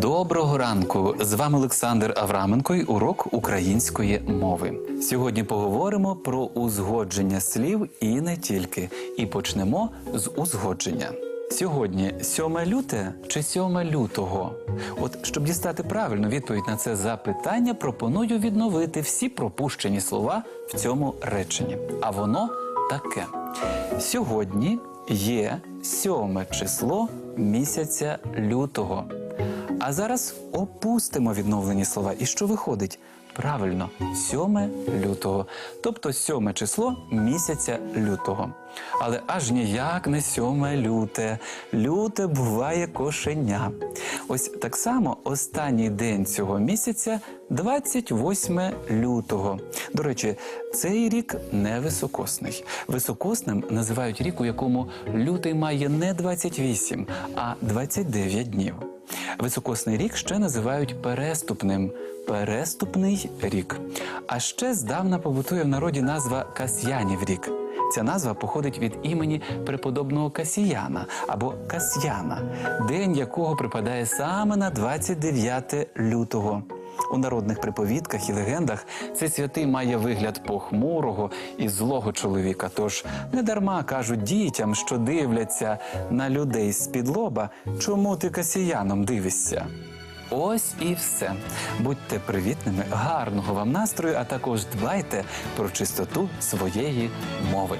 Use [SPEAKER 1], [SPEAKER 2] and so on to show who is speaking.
[SPEAKER 1] Доброго ранку! З вами Олександр Авраменко і урок української мови. Сьогодні поговоримо про узгодження слів і не тільки. І почнемо з узгодження. Сьогодні 7 люте чи 7 лютого? От щоб дістати правильну відповідь на це запитання, пропоную відновити всі пропущені слова в цьому реченні. А воно таке: сьогодні є сьоме число місяця лютого. А зараз опустимо відновлені слова. І що виходить? Правильно, 7 лютого, тобто 7 число місяця лютого. Але аж ніяк не 7 люте. Люте буває кошеня. Ось так само останній день цього місяця 28 лютого. До речі, цей рік не високосний. Високосним називають рік, у якому лютий має не 28, а 29 днів. Високосний рік ще називають переступним. Переступний рік. А ще здавна побутує в народі назва Касьянів рік. Ця назва походить від імені преподобного Касіяна або Касьяна, день якого припадає саме на 29 лютого. У народних приповідках і легендах цей святий має вигляд похмурого і злого чоловіка. Тож не дарма кажуть дітям, що дивляться на людей з-під лоба, чому ти касіяном дивишся. Ось і все. Будьте привітними, гарного вам настрою, а також дбайте про чистоту своєї мови.